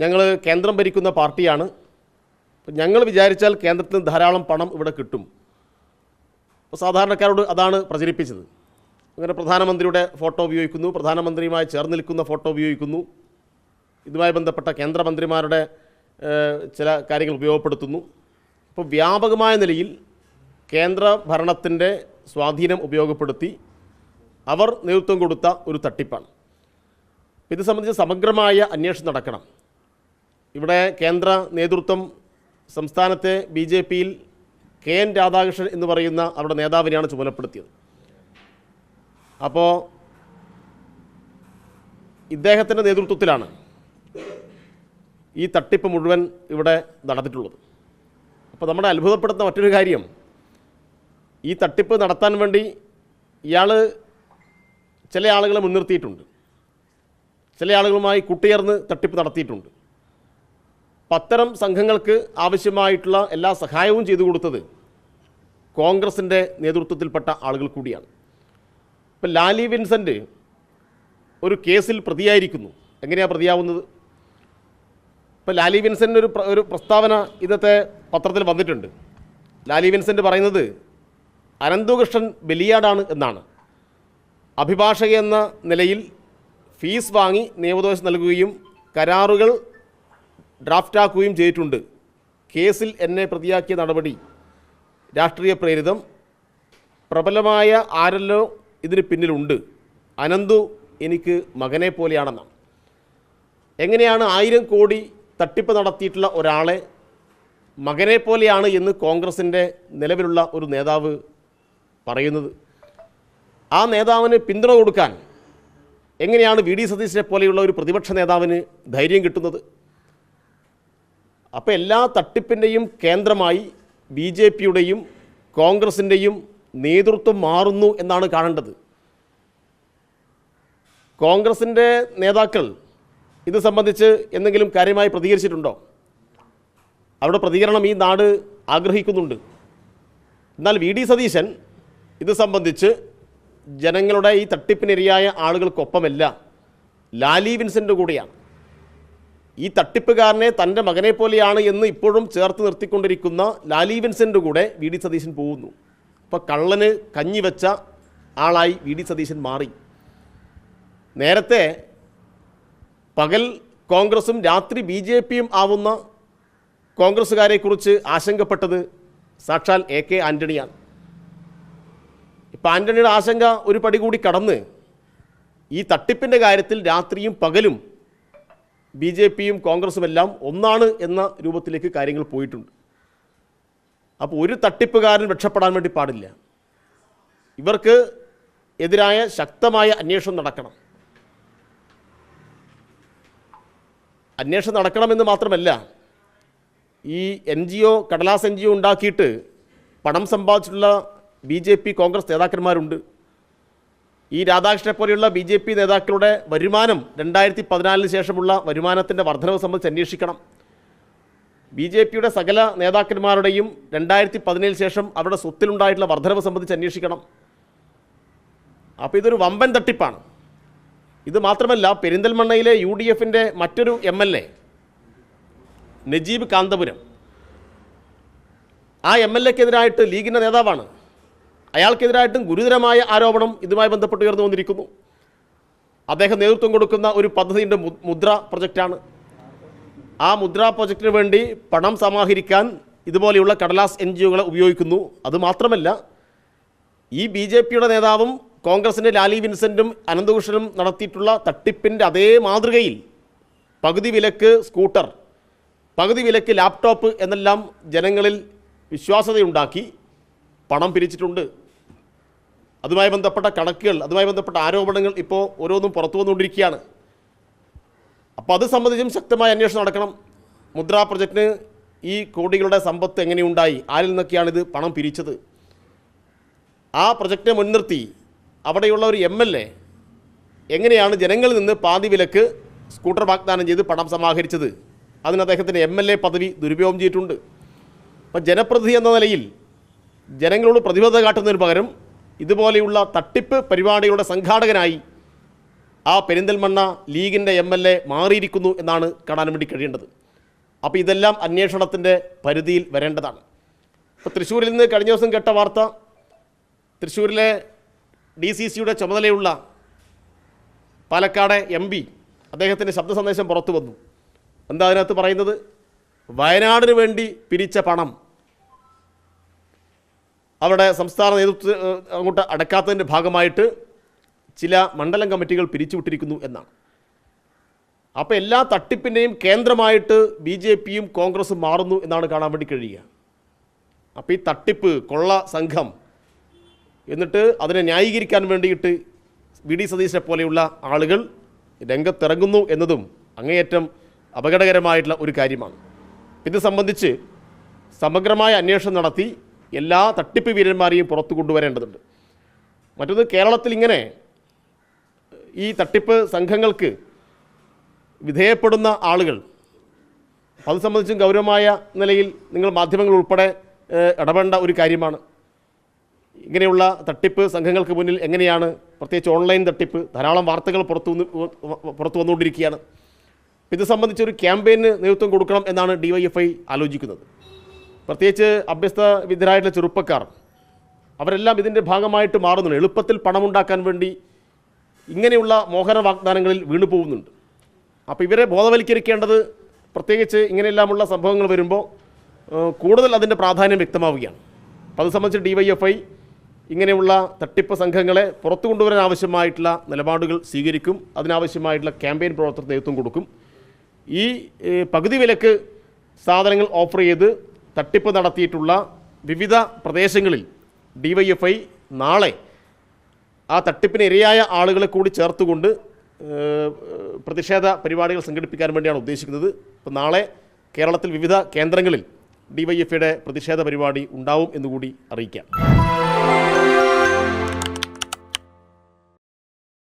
ഞങ്ങൾ കേന്ദ്രം ഭരിക്കുന്ന പാർട്ടിയാണ്. ഞങ്ങൾ വിചാരിച്ചാൽ കേന്ദ്രത്തിന് ധാരാളം പണം ഇവിടെ കിട്ടും. അപ്പോൾ സാധാരണക്കാരോട് അതാണ് പ്രചരിപ്പിച്ചത്. അങ്ങനെ പ്രധാനമന്ത്രിയുടെ ഫോട്ടോ ഉപയോഗിക്കുന്നു പ്രധാനമന്ത്രിയുമായി ചേർന്ന് നിൽക്കുന്ന ഫോട്ടോ ഉപയോഗിക്കുന്നു. ഇതുമായി ബന്ധപ്പെട്ട കേന്ദ്രമന്ത്രിമാരുടെ ചില കാര്യങ്ങൾ ഉപയോഗപ്പെടുത്തുന്നു. അപ്പോൾ വ്യാപകമായ നിലയിൽ കേന്ദ്ര ഭരണത്തിന്റെ സ്വാധീനം ഉപയോഗപ്പെടുത്തി അവർ നേതൃത്വം കൊടുത്ത ഒരു തട്ടിപ്പാണ്. ഇത് സംബന്ധിച്ച് സമഗ്രമായ അന്വേഷണം നടക്കണം. ഇവിടെ കേന്ദ്ര നേതൃത്വം സംസ്ഥാനത്തെ ബി ജെ പിയിൽ കെ എൻ രാധാകൃഷ്ണൻ എന്ന് പറയുന്ന അവരുടെ നേതാവിനെയാണ് ചുമതലപ്പെടുത്തിയത്. അപ്പോൾ ഇദ്ദേഹത്തിന്റെ നേതൃത്വത്തിലാണ് ഈ തട്ടിപ്പ് മുഴുവൻ ഇവിടെ നടന്നിട്ടുള്ളത്. അപ്പോൾ നമ്മുടെ അത്ഭുതപ്പെടുത്തുന്ന മറ്റൊരു കാര്യം ഈ തട്ടിപ്പ് നടത്താൻ വേണ്ടി ഇയാൾ ചില ആളുകളെ മുൻനിർത്തിയിട്ടുണ്ട്. ചില ആളുകളുമായി കൂട്ടുയർന്ന് തട്ടിപ്പ് നടത്തിയിട്ടുണ്ട്. അപ്പം അത്തരം സംഘങ്ങൾക്ക് ആവശ്യമായിട്ടുള്ള എല്ലാ സഹായവും ചെയ്തു കൊടുത്തത് കോൺഗ്രസിന്റെ നേതൃത്വത്തിൽപ്പെട്ട ആളുകൾ കൂടിയാണ്. ഇപ്പം ലാലി വിൻസെന്റ് ഒരു കേസിൽ പ്രതിയായിരിക്കുന്നു. എങ്ങനെയാണ് പ്രതിയാവുന്നത്? ഇപ്പം ലാലി വിൻസെന്റ് ഒരു ഒരു പ്രസ്താവന ഇന്നത്തെ പത്രത്തിൽ വന്നിട്ടുണ്ട്. ലാലി വിൻസെന്റ് പറയുന്നത് അനന്തകൃഷ്ണൻ ബലിയാടാണ് എന്നാണ്. അഭിഭാഷക എന്ന നിലയിൽ ഫീസ് വാങ്ങി നിയമോപദേശം നൽകുകയും കരാറുകൾ ഡ്രാഫ്റ്റാക്കുകയും ചെയ്തിട്ടുണ്ട്. കേസിൽ എന്നെ പ്രതിയാക്കിയ നടപടി രാഷ്ട്രീയ പ്രേരിതം. പ്രബലമായ ആരല്ലോ ഇതിന് പിന്നിലുണ്ട്. അനന്തു എനിക്ക് മകനെ പോലെയാണെന്നാണ്. എങ്ങനെയാണ് ആയിരം കോടി തട്ടിപ്പ് നടത്തിയിട്ടുള്ള ഒരാളെ മകനെ പോലെയാണ് എന്ന് കോൺഗ്രസിന്റെ നിലവിലുള്ള ഒരു നേതാവ് പറയുന്നത്? ആ നേതാവിന് പിന്തുണ കൊടുക്കാൻ എങ്ങനെയാണ് വി ഡി സതീശനെ പോലെയുള്ള ഒരു പ്രതിപക്ഷ നേതാവിന് ധൈര്യം കിട്ടുന്നത്? അപ്പോൾ എല്ലാ തട്ടിപ്പിന്റെയും കേന്ദ്രമായി ബി ജെ പിയുടെയും കോൺഗ്രസിന്റെയും നേതൃത്വം മാറുന്നു എന്നാണ് കാണേണ്ടത്. കോൺഗ്രസിന്റെ നേതാക്കൾ ഇത് സംബന്ധിച്ച് എന്തെങ്കിലും കാര്യമായി പ്രതികരിച്ചിട്ടുണ്ടോ? അവരുടെ പ്രതികരണം ഈ നാട് ആഗ്രഹിക്കുന്നുണ്ട്. എന്നാൽ വി ഡി സതീശൻ ഇത് സംബന്ധിച്ച് ജനങ്ങളുടെ ഈ തട്ടിപ്പിനിരയായ ആളുകൾക്കൊപ്പമല്ല ലാലി വിൻസെന്റ് കൂടെയാണ്. ഈ തട്ടിപ്പുകാരനെ തന്റെ മകനെ പോലെയാണ് എന്ന് ഇപ്പോഴും ചേർത്ത് നിർത്തിക്കൊണ്ടിരിക്കുന്ന ലാലി വിൻസെന്റ് കൂടെ വി ഡി സതീശൻ പോകുന്നു. അപ്പോൾ കള്ളന് കഞ്ഞി വെച്ച ആളായി വി ഡി സതീശൻ മാറി. നേരത്തെ പകൽ കോൺഗ്രസും രാത്രി ബി ജെ പിയും ആവുന്ന കോൺഗ്രസ്സുകാരെക്കുറിച്ച് ആശങ്കപ്പെട്ടത് സാക്ഷാൽ എ കെ ആന്റണിയാണ്. ഇപ്പം ആന്റണിയുടെ ആശങ്ക ഒരു പടി കൂടി കടന്ന് ഈ തട്ടിപ്പിന്റെ കാര്യത്തിൽ രാത്രിയും പകലും ബി ജെ പിയും കോൺഗ്രസും എല്ലാം ഒന്നാണ് എന്ന രൂപത്തിലേക്ക് കാര്യങ്ങൾ പോയിട്ടുണ്ട്. അപ്പോൾ ഒരു തട്ടിപ്പുകാരൻ രക്ഷപ്പെടാൻ വേണ്ടി പാടില്ല. ഇവർക്ക് എതിരായ ശക്തമായ അന്വേഷണം നടക്കണം. അന്വേഷണം നടക്കണമെന്ന് മാത്രമല്ല ഈ എൻ ജി ഒ കടലാസ് എൻ ജി ഒ ഉണ്ടാക്കിയിട്ട് പണം സമ്പാദിച്ചിട്ടുള്ള ബി ജെ പി കോൺഗ്രസ് നേതാക്കന്മാരുണ്ട്. ഈ രാധാകൃഷ്ണനെ പോലെയുള്ള ബി ജെ പി നേതാക്കളുടെ വരുമാനം രണ്ടായിരത്തി പതിനാലിന് ശേഷമുള്ള വരുമാനത്തിന്റെ വർധനവ് സംബന്ധിച്ച് അന്വേഷിക്കണം. ബി ജെ പിയുടെ സകല നേതാക്കന്മാരുടെയും രണ്ടായിരത്തി പതിനേഴിന് ശേഷം അവരുടെ സ്വത്തിലുണ്ടായിട്ടുള്ള വർധനവ് സംബന്ധിച്ച് അന്വേഷിക്കണം. അപ്പോൾ ഇതൊരു വമ്പൻ തട്ടിപ്പാണ്. ഇത് മാത്രമല്ല പെരിന്തൽമണ്ണയിലെ യു ഡി എഫിന്റെ മറ്റൊരു M L A Najeeb Kanthapuram. ആ എം എൽ എക്കെതിരായിട്ട് ലീഗിന്റെ നേതാവാണ് അയാൾക്കെതിരായിട്ടും ഗുരുതരമായ ആരോപണം ഇതുമായി ബന്ധപ്പെട്ട് ഉയർന്നു വന്നിരിക്കുന്നു. അദ്ദേഹം നേതൃത്വം കൊടുക്കുന്ന ഒരു പദ്ധതിയുടെ മുദ്ര പ്രൊജക്റ്റാണ്. ആ മുദ്ര പ്രൊജക്റ്റിന് വേണ്ടി പണം സമാഹരിക്കാൻ ഇതുപോലെയുള്ള കടലാസ് എൻ ജി ഒകളെ ഉപയോഗിക്കുന്നു. അതുമാത്രമല്ല ഈ ബി ജെ പിയുടെ നേതാവും കോൺഗ്രസിന്റെ ലാലി വിൻസെന്റും അനന്തകൃഷ്ണനും നടത്തിയിട്ടുള്ള തട്ടിപ്പിന്റെ അതേ മാതൃകയിൽ പകുതി വിലക്ക് സ്കൂട്ടർ പകുതി വിലക്ക് ലാപ്ടോപ്പ് എന്നെല്ലാം ജനങ്ങളിൽ വിശ്വാസതയുണ്ടാക്കി പണം പിരിച്ചിട്ടുണ്ട്. അതുമായി ബന്ധപ്പെട്ട കണക്കുകൾ അതുമായി ബന്ധപ്പെട്ട ആരോപണങ്ങൾ ഇപ്പോൾ ഓരോന്നും പുറത്തു വന്നുകൊണ്ടിരിക്കുകയാണ്. അപ്പോൾ അത് സംബന്ധിച്ചും ശക്തമായ അന്വേഷണം നടക്കണം. മുദ്രാ പ്രൊജക്റ്റിന് ഈ കോടികളുടെ സമ്പത്ത് എങ്ങനെയുണ്ടായി? ആരിൽ നിന്നൊക്കെയാണ് ഇത് പണം പിരിച്ചത്? ആ പ്രൊജക്റ്റിനെ മുൻനിർത്തി അവിടെയുള്ള ഒരു എം എൽ എ എങ്ങനെയാണ് ജനങ്ങളിൽ നിന്ന് പാതി വിലക്ക് സ്കൂട്ടർ വാഗ്ദാനം ചെയ്ത് പണം സമാഹരിച്ചത്? അതിന് അദ്ദേഹത്തിന്റെ എം എൽ എ പദവി ദുരുപയോഗം ചെയ്തിട്ടുണ്ട്. അപ്പം ജനപ്രതിനിധി എന്ന നിലയിൽ ജനങ്ങളോട് പ്രതിബദ്ധത കാട്ടുന്നതിന് പകരം ഇതുപോലെയുള്ള തട്ടിപ്പ് പരിപാടികളുടെ സംഘാടകനായി ആ പെരിന്തൽമണ്ണ ലീഗിന്റെ എം എൽ എ മാറിയിരിക്കുന്നു എന്നാണ് കാണാൻ വേണ്ടി കഴിയേണ്ടത്. അപ്പോൾ ഇതെല്ലാം അന്വേഷണത്തിന്റെ പരിധിയിൽ വരേണ്ടതാണ്. ഇപ്പോൾ തൃശ്ശൂരിൽ നിന്ന് കഴിഞ്ഞ ദിവസം കേട്ട വാർത്ത തൃശ്ശൂരിലെ ഡി സി സിയുടെ ചുമതലയുള്ള പാലക്കാട് എം പി അദ്ദേഹത്തിന്റെ ശബ്ദ സന്ദേശം പുറത്തു വന്നു. എന്താ അതിനകത്ത് പറയുന്നത്? വയനാടിന് വേണ്ടി പിരിച്ച പണം. അവിടെ സംസ്ഥാന നേതൃത്വ അങ്ങോട്ട് അടക്കാത്തതിന്റെ ഭാഗമായിട്ട് ചില മണ്ഡലം കമ്മിറ്റികൾ പിരിച്ചുവിട്ടിരിക്കുന്നു എന്നാണ്. അപ്പോൾ എല്ലാ തട്ടിപ്പിന്റെയും കേന്ദ്രമായിട്ട് ബി ജെ പിയും കോൺഗ്രസും മാറുന്നു എന്നാണ് കാണാൻ വേണ്ടി കഴിയുക. അപ്പോൾ ഈ തട്ടിപ്പ് കൊള്ള സംഘം എന്നിട്ട് അതിനെ ന്യായീകരിക്കാൻ വേണ്ടിയിട്ട് വി ഡി സതീശനെ പോലെയുള്ള ആളുകൾ രംഗത്തിറങ്ങുന്നു എന്നതും അങ്ങേയറ്റം അപകടകരമായിട്ടുള്ള ഒരു കാര്യമാണ്. ഇത് സംബന്ധിച്ച് സമഗ്രമായ അന്വേഷണം നടത്തി എല്ലാ തട്ടിപ്പ് വീരന്മാരെയും പുറത്തു കൊണ്ടുവരേണ്ടതുണ്ട്. മറ്റൊന്ന് കേരളത്തിൽ ഇങ്ങനെ ഈ തട്ടിപ്പ് സംഘങ്ങൾക്ക് വിധേയപ്പെടുന്ന ആളുകൾ അത് സംബന്ധിച്ചും ഗൗരവമായ നിലയിൽ നിങ്ങൾ മാധ്യമങ്ങൾ ഉൾപ്പെടെ ഇടപെടേണ്ട ഒരു കാര്യമാണ്. ഇങ്ങനെയുള്ള തട്ടിപ്പ് സംഘങ്ങൾക്ക് മുന്നിൽ എങ്ങനെയാണ് പ്രത്യേകിച്ച് ഓൺലൈൻ തട്ടിപ്പ് ധാരാളം വാർത്തകൾ പുറത്തു വന്ന് പുറത്തു വന്നുകൊണ്ടിരിക്കുകയാണ്. ഇത് സംബന്ധിച്ചൊരു ക്യാമ്പയിന് നേതൃത്വം കൊടുക്കണം എന്നാണ് ഡി വൈ എഫ് ഐ ആലോചിക്കുന്നത്. പ്രത്യേകിച്ച് അഭ്യസ്ത വിദ്യരായിട്ടുള്ള ചെറുപ്പക്കാർ അവരെല്ലാം ഇതിന്റെ ഭാഗമായിട്ട് മാറുന്നുണ്ട്. എളുപ്പത്തിൽ പണമുണ്ടാക്കാൻ വേണ്ടി ഇങ്ങനെയുള്ള മോഹന വാഗ്ദാനങ്ങളിൽ വീണു പോകുന്നുണ്ട്. അപ്പോൾ ഇവരെ ബോധവൽക്കരിക്കേണ്ടത് പ്രത്യേകിച്ച് ഇങ്ങനെയെല്ലാമുള്ള സംഭവങ്ങൾ വരുമ്പോൾ കൂടുതൽ അതിന്റെ പ്രാധാന്യം വ്യക്തമാവുകയാണ്. അപ്പോൾ അത് സംബന്ധിച്ച് ഡി വൈ എഫ് ഐ ഇങ്ങനെയുള്ള തട്ടിപ്പ് സംഘങ്ങളെ പുറത്തു കൊണ്ടുവരാൻ ആവശ്യമായിട്ടുള്ള നിലപാടുകൾ സ്വീകരിക്കും. അതിനാവശ്യമായിട്ടുള്ള ക്യാമ്പയിൻ പ്രവർത്തന നേതൃത്വം കൊടുക്കും. ഈ പകുതി വിലക്ക് സാധനങ്ങൾ ഓഫർ ചെയ്ത് തട്ടിപ്പ് നടത്തിയിട്ടുള്ള വിവിധ പ്രദേശങ്ങളിൽ ഡിവൈഎഫ്ഐ നാളെ ആ തട്ടിപ്പിന് ഇരയായ ആളുകളെ കൂടി ചേർത്തുകൊണ്ട് പ്രതിഷേധ പരിപാടികൾ സംഘടിപ്പിക്കാൻ വേണ്ടിയാണ് ഉദ്ദേശിക്കുന്നത്. അപ്പോൾ നാളെ കേരളത്തിൽ വിവിധ കേന്ദ്രങ്ങളിൽ ഡി വൈ എഫ് ഐയുടെ പ്രതിഷേധ പരിപാടി ഉണ്ടാവും എന്നുകൂടി അറിയിക്കാം.